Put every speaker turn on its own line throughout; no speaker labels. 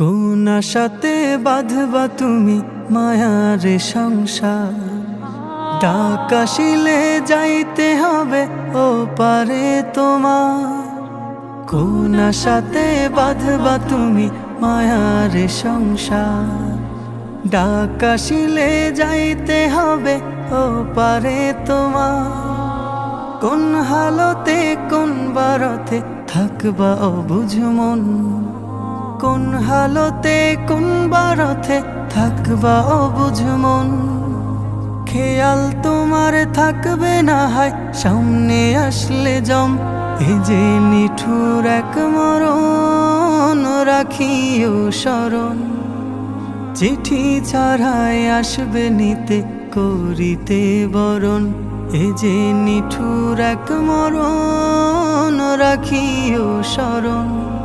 কোন আশাতে বাঁধবা তুমি মায়ারে সংসার? ডাক আসিলে যাইতে হবে ও পারে তোমার। কোন আশাতে বাঁধবা তুমি মায়ারে সংসার? ডাক আসিলে যাইতে হবে ও পারে তোমার। কোন হালতে কোন বারতে থাকবা অবুঝ মন। কোন হালতে, কোন বারতে থাকবা অবুঝ মন। খেয়াল তোমার থাকবে না হয়, সামনে আসলে জম। এ যে নিঠুর এক মরণ, রাখিও স্মরণ। চিঠি ছাড়াই আসবে নিতে, করিতে বরণ। এ যে নিঠুর এক মরণ, রাখিও স্মরণ।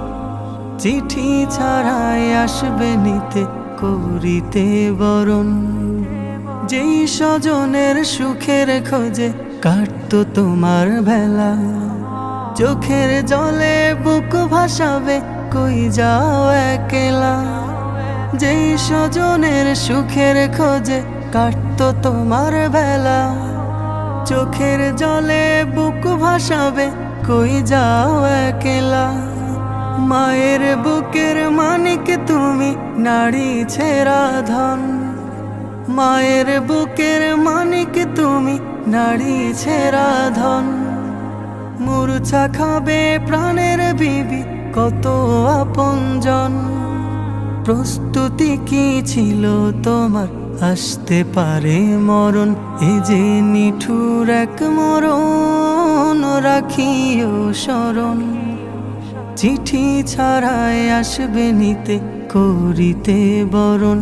চিঠি ছাড়াই আসবে নিতে করিতে বরণ। যেই স্বজনের সুখের খোঁজে কাটতো তোমার ভেলা। চোখের জলে বুক ভাসাবে, কই যাও একলা। যেই স্বজনের সুখের খোঁজে কাটত তোমার বেলা চোখের জলে বুক ভাসাবে, কই যাও একলা। মায়ের বুকের মানিক তুমি, নারী ছেড়া ধন। মায়ের বুকের মানিক তুমি, নারী ছেড়া ধন। মূর্ছা খাবে প্রাণের বিবি, কত আপনজন। প্রস্তুতি কি ছিল তোমার? আসতে পারে মরণ, এ যে নিঠুর এক মরণ, রাখিও স্মরণ। চিঠি ছাড়াই আসবে নিতে, করিতে বরণ।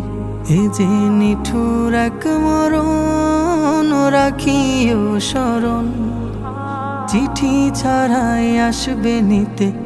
এ যে নিঠুর এক মরণ, রাখিও স্মরণ চিঠি ছাড়াই আসবে নিতে